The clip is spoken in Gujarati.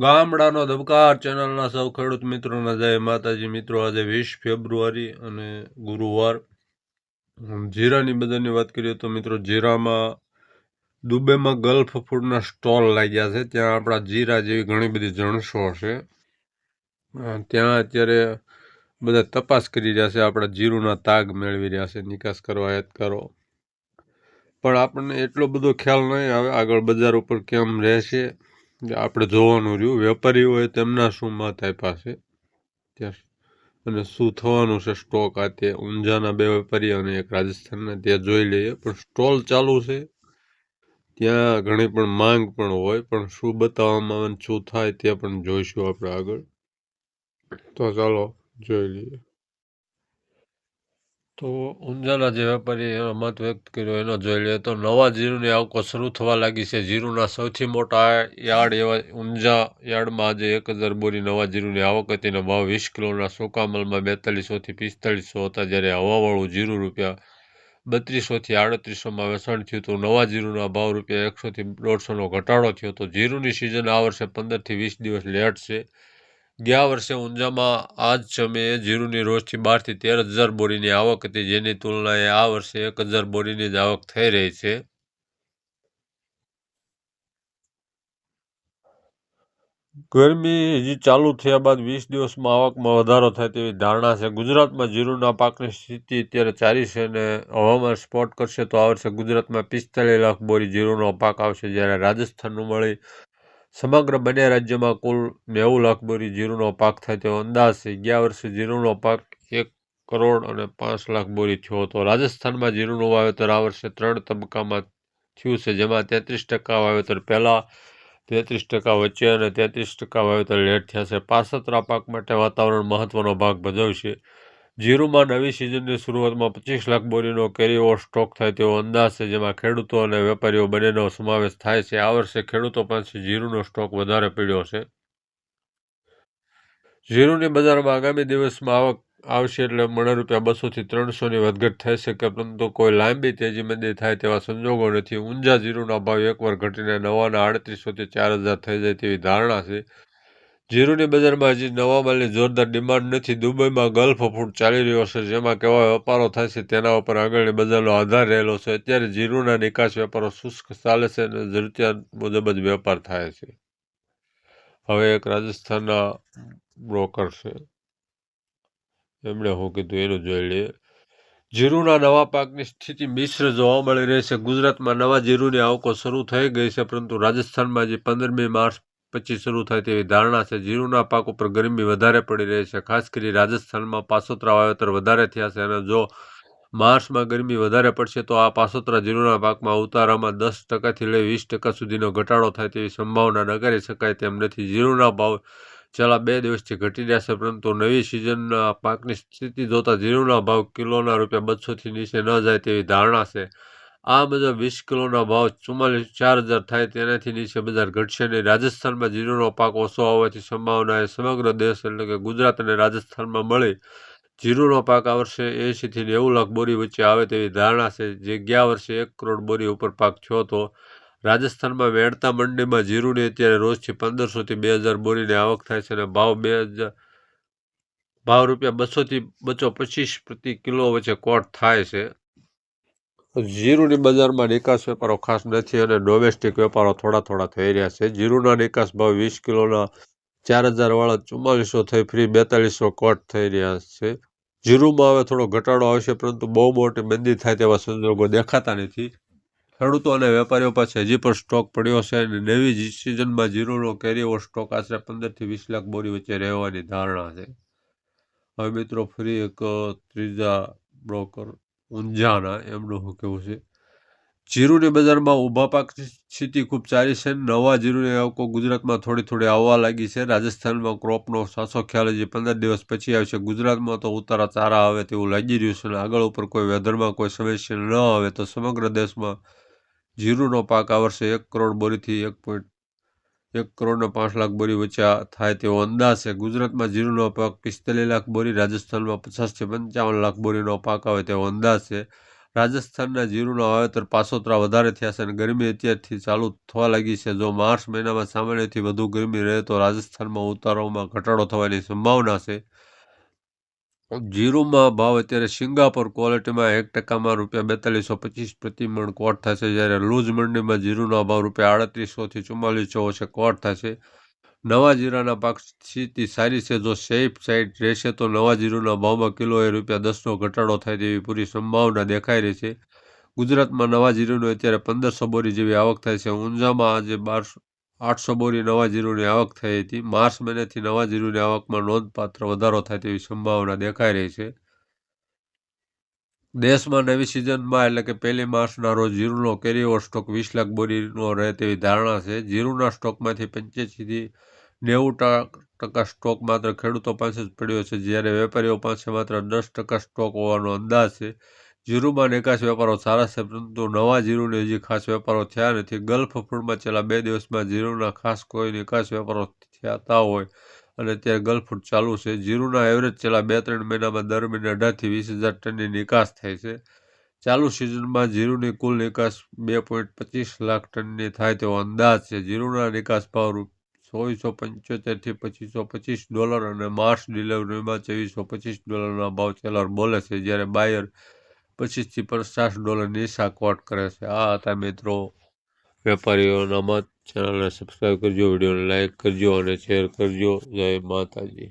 ગામડાનો ધબકાર. ચેનલના સૌ ખેડૂત મિત્રોના જય માતાજી. મિત્રો, આજે વીસ ફેબ્રુઆરી અને ગુરુવાર. જીરાની બજારની વાત કરીએ તો મિત્રો, જીરામાં દુબઈમાં ગલ્ફ ફૂડના સ્ટોલ લાગ્યા છે. ત્યાં આપણા જીરા જેવી ઘણી બધી જણસો છે ત્યાં અત્યારે બધા તપાસ કરી રહ્યા છે. આપણા જીરુના તાગ મેળવી રહ્યા છે. નિકાસ કરવા કરો. પણ આપણને એટલો બધો ખ્યાલ નહીં આવે, આગળ બજાર ઉપર કેમ રહેશે. આપણે જોવાનું રહ્યું. વેપારી હોય તેમના શું મત આપ્યા છે? અને શું થવાનું છે સ્ટોક? આ તે ઊંઝાના બે વેપારી અને એક રાજસ્થાનના ત્યાં જોઈ લઈએ. પણ સ્ટોલ ચાલુ છે. ત્યાં ઘણી પણ માંગ પણ હોય. પણ શું બતાવવામાં આવે શું થાય તે પણ જોઈશું આપણે આગળ. તો ચાલો, જોઈ લઈએ. તો ઊંઝાના જે વેપારી એનો મત વ્યક્ત કર્યો, એનો જોઈ લઈએ તો નવા જીરુની આવકો શરૂ થવા લાગી છે. જીરુના સૌથી મોટા યાર્ડ એવા ઊંઝા યાર્ડમાં આજે એક હજાર બોરી નવા જીરુની આવક હતી અને ભાવ વીસ કિલોના સોકામલમાં બેતાલીસોથી પિસ્તાલીસો હતા જ્યારે હવાવાળું જીરું રૂપિયા બત્રીસોથી આડત્રીસોમાં વેચાણ થયું હતું. નવા જીરુના ભાવ રૂપિયા એકસોથી દોઢસોનો ઘટાડો થયો હતો. જીરુની સિઝન આ વર્ષે પંદરથી વીસ દિવસ લેટ છે. ગયા વર્ષે ઊંઝામાં આ જ સમયે જીરુની રોજથી બારથી તેર હજાર બોરીની આવક હતી. જેની તુલનાએ આ વર્ષે એક હજાર બોરીની જ આવક થઈ રહી છે. ગરમી હજી ચાલુ થયા બાદ વીસ દિવસમાં આવકમાં વધારો થાય તેવી ધારણા છે. ગુજરાતમાં જીરુના પાકની સ્થિતિ અત્યારે ચારી છે અને હવામાન સ્પોટ કરશે તો આ વર્ષે ગુજરાતમાં પિસ્તાલીસ લાખ બોરી જીરુનો પાક આવશે. જ્યારે રાજસ્થાનનું મળી સમગ્ર બંને રાજ્યમાં કુલ નેવું લાખ બોરી જીરુનો પાક થાય તેવો અંદાજ છે. ગયા વર્ષે જીરુનો પાક એક કરોડ અને પાંચ લાખ બોરી થયો હતો. રાજસ્થાનમાં જીરુનું વાવેતર આ વર્ષે ત્રણ તબક્કામાં થયું છે, જેમાં તેત્રીસ ટકા વાવેતર પહેલાં, તેત્રીસ ટકા વચ્ચે અને તેત્રીસ ટકા વાવેતર લેટ થયા છે. પાસતરા પાક માટે વાતાવરણ મહત્ત્વનો ભાગ ભજવશે. જીરુમાં નવી સિઝનની શરૂઆતમાં પચીસ લાખ બોરીનો કેરીઓ સ્ટોક થાય તેવો અંદાજ છે, જેમાં ખેડૂતો અને વેપારીઓ બંનેનો સમાવેશ થાય છે. આ વર્ષે ખેડૂતો પાસે જીરુનો સ્ટોક વધારે પીડ્યો છે. જીરુની બજારમાં આગામી દિવસમાં આવક આવશે એટલે મને રૂપિયા બસોથી ત્રણસોની વધઘટ થઈ શકે પરંતુ કોઈ લાંબી તેજી મંદી થાય તેવા સંજોગો નથી. ઊંઝા જીરુના ભાવ એકવાર ઘટીને નવાના આડત્રીસોથી ચાર હજાર થઈ જાય તેવી ધારણા છે. જીરુની બજારમાં હજી નવા માલની જોરદાર ડિમાન્ડ નથી. દુબઈમાં ગલ્ફ ફૂડ ચાલી રહ્યો છે. જેમાં કેવા વેપારો થાય છે તેના ઉપર આગળની બજારનો આધાર રહેલો છે. અત્યારે જીરુના નિકાસ વેપારો શુષ્ક ચાલે છે અને જરૂરિયાત મુજબ જ વેપાર થાય છે. હવે એક રાજસ્થાનના બ્રોકર છે. એમણે હું કીધું એનું જોઈ લઈએ. જીરુના નવા પાકની સ્થિતિ મિશ્ર જોવા મળી રહી છે. ગુજરાતમાં નવા જીરુની આવકો શરૂ થઈ ગઈ છે, પરંતુ રાજસ્થાનમાં જે પંદરમી માર્ચ પછી શરૂ થાય તેવી ધારણા છે. જીરુના પાક ઉપર ગરમી વધારે પડી રહી છે. ખાસ કરી રાજસ્થાનમાં પાસોતરા વાવેતર વધારે થયા છે અને જો માર્ચમાં ગરમી વધારે પડશે તો આ પાસોતરા જીરુના પાકમાં ઉતારામાં દસ ટકાથી લઈ વીસ ટકા સુધીનો ઘટાડો થાય તેવી સંભાવના નકારી શકાય તેમ નથી. જીરુના ભાવ છેલ્લા બે દિવસથી ઘટી રહ્યા છે, પરંતુ નવી સિઝનના પાકની સ્થિતિ જોતા જીરુના ભાવ કિલોના રૂપિયા બસોથી નીચે ન જાય તેવી ધારણા છે. આ બધા વીસ કિલોના ભાવ ચુમ્માલીસ, ચાર હજાર થાય તેનાથી નીચે બજાર ઘટશે નહીં. રાજસ્થાનમાં જીરુનો પાક ઓછો આવવાની સંભાવના એ સમગ્ર દેશ એટલે કે ગુજરાત અને રાજસ્થાનમાં મળી. જીરુનો પાક આ વર્ષે એંશીથી નેવું લાખ બોરી વચ્ચે આવે તેવી ધારણા છે, જે ગયા વર્ષે એક કરોડ બોરી ઉપર પાક થયો હતો. રાજસ્થાનમાં વેણતા મંડીમાં જીરુની અત્યારે રોજથી પંદરસોથી બે હજાર બોરીની આવક થાય છે અને ભાવ બે હજાર ભાવ રૂપિયા બસોથી બસો પચીસ પ્રતિ કિલો વચ્ચે કોટ થાય છે. જીરુની બજારમાં નિકાસ વેપારો ખાસ નથી અને ડોમેસ્ટિક વેપારો થોડા થોડા થઈ રહ્યા છે. જીરુના નિકાસ ભાવ વીસ કિલોના ચાર હજારવાળા ચુમ્માલીસો થઈ ફ્રી બેતાલીસો કોટ થઈ રહ્યા છે. જીરુમાં હવે થોડો ઘટાડો આવશે પરંતુ બહુ મોટી મંદી થાય તેવા સંજોગો દેખાતા નથી. ખેડૂતો અને વેપારીઓ પાસે હજી પણ સ્ટોક પડ્યો છે અને નવી સિઝનમાં જીરુનો કેરીઓ સ્ટોક આશરે પંદરથી વીસ લાખ બોરી વચ્ચે રહેવાની ધારણા છે. હવે મિત્રો ફરી એક ત્રીજા બ્રોકર ઊંઝાના એમનું શું કેવું છે? જીરુની બજારમાં ઊભા પાક સ્થિતિ ખૂબ સારી છે. નવા જીરુની આવકો ગુજરાતમાં થોડી થોડી આવવા લાગી છે. રાજસ્થાનમાં ક્રોપનો સાચો ખ્યાલ જે પંદર દિવસ પછી આવશે. ગુજરાતમાં તો ઉતારા ચારા આવે તેવું લાગી રહ્યું છે અને આગળ ઉપર કોઈ વેધરમાં કોઈ સમસ્યા ન આવે તો સમગ્ર દેશમાં જીરુનો પાક આ વર્ષે એક કરોડ બોરીથી એક પોઈન્ટ એક કરોડને પાંચ લાખ બોરી વચ્ચે થાય તેવો અંદાજ છે. ગુજરાતમાં જીરુનો પાક પિસ્તાલીસ લાખ બોરી, રાજસ્થાનમાં પચાસથી પંચાવન લાખ બોરીનો પાક આવે તેવો અંદાજ છે. રાજસ્થાનના જીરુના વાવેતર પાસોતરા વધારે થયા છે અને ગરમી અત્યારથી ચાલુ થવા લાગી છે. જો માર્ચ મહિનામાં સામાન્યથી વધુ ગરમી રહે તો રાજસ્થાનમાં ઉતારોમાં ઘટાડો થવાની સંભાવના છે. જીરુમાં ભાવ અત્યારે સિંગાપોર ક્વોલિટીમાં એક ટકામાં રૂપિયા બેતાલીસો પચીસ પ્રતિ મણ કોટ થશે જ્યારે લૂઝ મંડીમાં જીરુના ભાવ રૂપિયા આડત્રીસોથી ચુમ્માલીસો હશે કોટ થશે. નવા જીરાના પાક સ્થિતિ સારી છે. જો સેફ સાઈડ રહેશે તો નવા જીરુના ભાવમાં કિલોએ રૂપિયા દસનો ઘટાડો થાય તેવી પૂરી સંભાવના દેખાઈ રહી છે. ગુજરાતમાં નવા જીરુની અત્યારે પંદરસો બોરી જેવી આવક થાય છે. ઊંઝામાં આજે બારસો આઠસો બોરી નવા જીરુની આવક થઈ હતી. માર્ચ મહિનાથી નવા જીરુની આવકમાં નોંધપાત્ર વધારો થાય તેવી સંભાવના દેખાઈ રહી છે. દેશમાં નવી સિઝનમાં એટલે કે પહેલી માર્ચના રોજ જીરુનો કેરીઓવર સ્ટોક વીસ લાખ બોરીનો રહે તેવી ધારણા છે. જીરુના સ્ટોકમાંથી પંચ્યાસીથી નેવું ટકા સ્ટોક માત્ર ખેડૂતો પાસે જ પડ્યો છે, જ્યારે વેપારીઓ પાસે માત્ર દસ ટકા સ્ટોક હોવાનો અંદાજ છે. જીરુમાં નિકાસ વેપારો સારા છે, પરંતુ નવા ઝીરુને હજી ખાસ વેપારો થયા નથી. ગલ્ફ ફૂડમાં છેલ્લા બે દિવસમાં જીરુના ખાસ કોઈ નિકાસ વેપારો થતા હોય અને અત્યારે ગલ્ફ ફૂડ ચાલુ છે. જીરુના એવરેજ છેલ્લા બે ત્રણ મહિનામાં દર મહિને અઢારથી વીસ હજાર ટનની નિકાસ થાય છે. ચાલુ સિઝનમાં જીરુની કુલ નિકાસ બે પોઈન્ટ પચીસ લાખ ટનની થાય તેવો અંદાજ છે. જીરુના નિકાસ ભાવ ચોવીસો પંચોતેરથી પચીસો પચીસ ડોલર અને માર્ચ ડિલિવરીમાં ચોવીસો પચીસ ડોલરના ભાવ સેલર બોલે છે, જ્યારે બાયર પચીસથી પચાસ ડોલરની સાકવાટ કરે છે. આ હતા મિત્રો. વેપારીઓના મત ચેનલને સબસ્ક્રાઈબ કરજો, વિડીયોને લાઇક કરજો અને શેર કરજો. જય માતાજી.